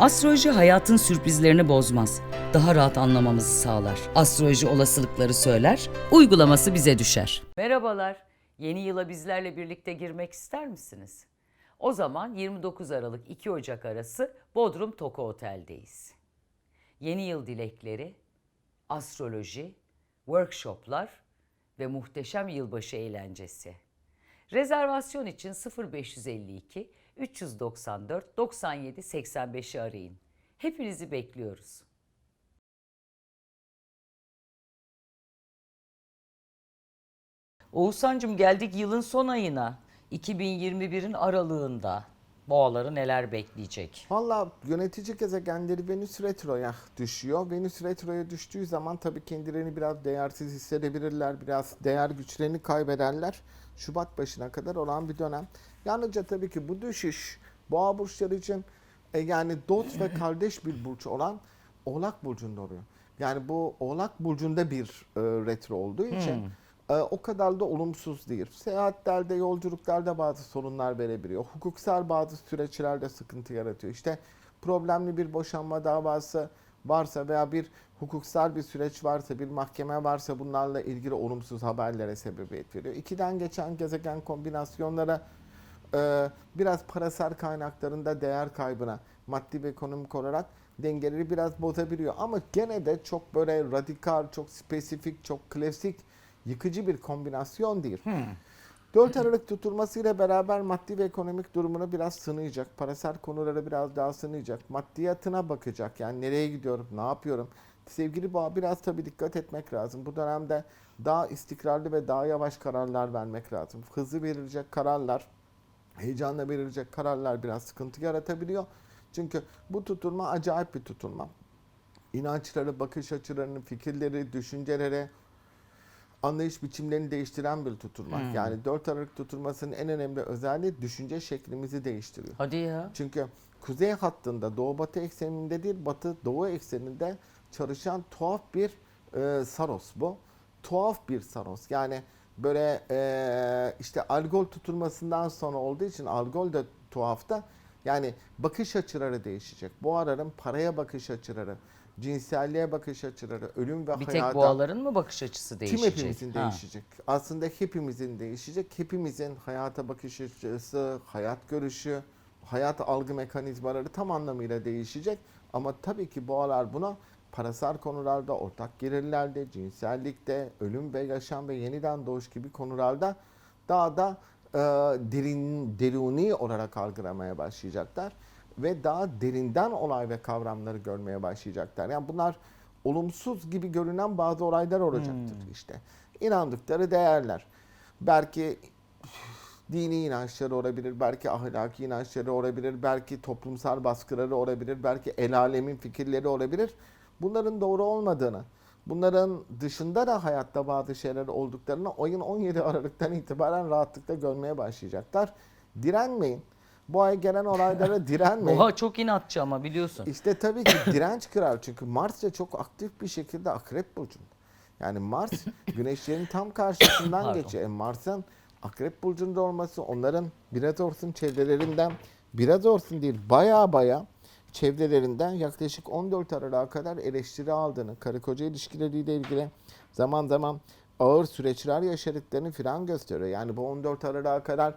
Astroloji hayatın sürprizlerini bozmaz. Daha rahat anlamamızı sağlar. Astroloji olasılıkları söyler, uygulaması bize düşer. Merhabalar. Yeni yıla bizlerle birlikte girmek ister misiniz? O zaman 29 Aralık 2 Ocak arası Bodrum Toko Otel'deyiz. Yeni yıl dilekleri, astroloji, workshoplar ve muhteşem yılbaşı eğlencesi. Rezervasyon için 0552 394 97 85'i arayın. Hepinizi bekliyoruz. Oğuzhan'cığım geldik yılın son ayına. 2021'in aralığında. Boğaları neler bekleyecek? Valla yönetici gezegenleri Venüs Retro'ya düşüyor. Venüs Retro'ya düştüğü zaman tabii kendilerini biraz değersiz hissedebilirler. Biraz değer güçlerini kaybederler. Şubat başına kadar olan bir dönem. Yalnızca tabii ki bu düşüş Boğa burçları için e, yani dot ve kardeş bir burç olan Oğlak burcunda oluyor. Yani bu Oğlak burcunda bir e, retro olduğu için e, o kadar da olumsuz değil. Seyahatlerde, yolculuklarda bazı sorunlar verebiliyor. Hukuksal bazı süreçlerde sıkıntı yaratıyor. İşte problemli bir boşanma davası varsa veya bir hukuksal bir süreç varsa, bir mahkeme varsa bunlarla ilgili olumsuz haberlere sebebiyet veriyor. İkiden geçen gezegen kombinasyonlara e, biraz parasal kaynaklarında değer kaybına maddi ve ekonomik olarak dengeleri biraz bozabiliyor. Ama gene de çok böyle radikal, çok spesifik, çok klasik, yıkıcı bir kombinasyon değil. 4 Aralık tutulmasıyla beraber maddi ve ekonomik durumunu biraz sınayacak. Parasal konuları biraz daha sınayacak. Maddiyatına bakacak. Yani nereye gidiyorum, ne yapıyorum? Sevgili boğa biraz tabii dikkat etmek lazım. Bu dönemde daha istikrarlı ve daha yavaş kararlar vermek lazım. Hızlı verilecek kararlar, heyecanla verilecek kararlar biraz sıkıntı yaratabiliyor. Çünkü bu tutulma acayip bir tutulma. İnançları, bakış açılarını, fikirleri, düşünceleri, anlayış biçimlerini değiştiren bir tutulma. Hmm. Yani 4 Aralık tutulmasının en önemli özelliği düşünce şeklimizi değiştiriyor. Hadi ya. Çünkü kuzey hattında doğu batı ekseninde değil batı doğu ekseninde çalışan tuhaf bir e, saros bu. Tuhaf bir saros. Yani böyle e, işte algol tutulmasından sonra olduğu için algol da tuhafta. Yani bakış açıları değişecek. Boğaların paraya bakış açıları, cinselliğe bakış açıları, ölüm ve Bir hayata... tek boğaların mı bakış açısı Tüm değişecek? hepimizin Ha. değişecek. Aslında hepimizin değişecek. Hepimizin hayata bakış açısı, hayat görüşü, hayat algı mekanizmaları tam anlamıyla değişecek. Ama tabii ki boğalar buna parasal konularda, ortak gelirlerde, cinsellikte, ölüm ve yaşam ve yeniden doğuş gibi konularda daha da e, derin, deruni olarak algılamaya başlayacaklar ve daha derinden olay ve kavramları görmeye başlayacaklar. Yani bunlar olumsuz gibi görünen bazı olaylar olacaktır işte. İnandıkları değerler. Belki dini inançları olabilir, belki ahlaki inançları olabilir, belki toplumsal baskıları olabilir, belki el alemin fikirleri olabilir. Bunların doğru olmadığını, bunların dışında da hayatta bazı şeyler olduklarını oyun 17 Aralık'tan itibaren rahatlıkla görmeye başlayacaklar. Direnmeyin. Bu ay gelen olaylara direnmeyin. Boğa çok inatçı ama biliyorsun. İşte tabii ki direnç kırar çünkü Mars da çok aktif bir şekilde Akrep burcunda. Yani Mars güneşlerin tam karşısından geçiyor. E Mars'ın Akrep burcunda olması onların biraz olsun çevrelerinden biraz olsun değil baya baya çevrelerinden yaklaşık 14 Aralık'a kadar eleştiri aldığını, karı koca ilişkileriyle ilgili zaman zaman ağır süreçler yaşadıklarını filan gösteriyor. Yani bu 14 Aralık'a kadar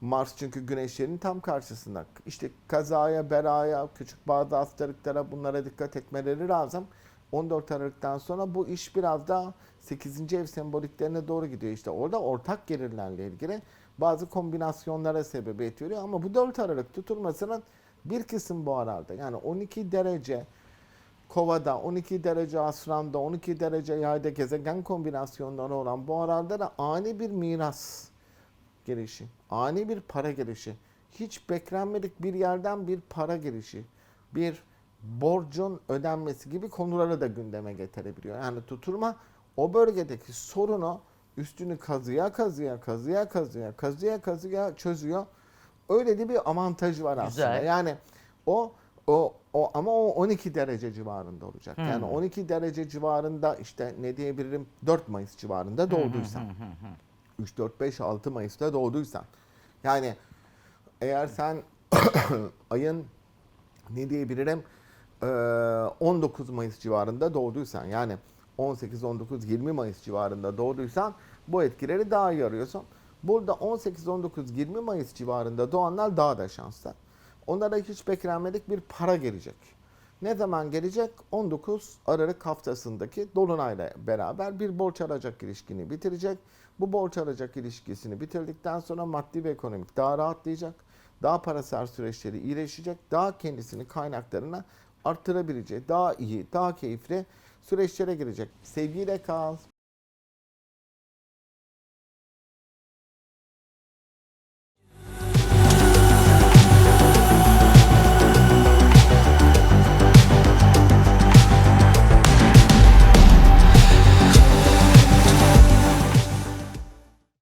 Mars çünkü güneşlerin tam karşısında. İşte kazaya, belaya, küçük bazı hastalıklara bunlara dikkat etmeleri lazım. 14 Aralık'tan sonra bu iş biraz daha 8. ev semboliklerine doğru gidiyor. İşte orada ortak gelirlerle ilgili bazı kombinasyonlara sebebiyet veriyor. Ama bu 4 Aralık tutulmasının bir kısım bu arada yani 12 derece Kova'da, 12 derece Aslan'da, 12 derece Yay'da gezegen kombinasyonları olan bu aralarda da ani bir miras gelişi, ani bir para gelişi, hiç beklenmedik bir yerden bir para gelişi, bir borcun ödenmesi gibi konuları da gündeme getirebiliyor. Yani tutulma o bölgedeki sorunu üstünü kazıya kazıya kazıya kazıya kazıya kazıya çözüyor. Öyle de bir avantajı var Güzel. aslında. Yani o o o ama o 12 derece civarında olacak. Yani Hmm. 12 derece civarında işte ne diyebilirim 4 Mayıs civarında doğduysan. 3, 4, 5, 6 Mayıs'ta doğduysan. Yani eğer sen ayın ne diyebilirim Ee, 19 Mayıs civarında doğduysan yani 18, 19, 20 Mayıs civarında doğduysan bu etkileri daha iyi arıyorsun. Burada 18, 19, 20 Mayıs civarında doğanlar daha da şanslı. Onlara hiç beklenmedik bir para gelecek. Ne zaman gelecek? 19 Aralık haftasındaki Dolunay'la beraber bir borç alacak ilişkini bitirecek. Bu borç alacak ilişkisini bitirdikten sonra maddi ve ekonomik daha rahatlayacak. Daha parasal süreçleri iyileşecek. Daha kendisini kaynaklarına arttırabileceği, daha iyi, daha keyifli süreçlere girecek. Sevgiyle kal.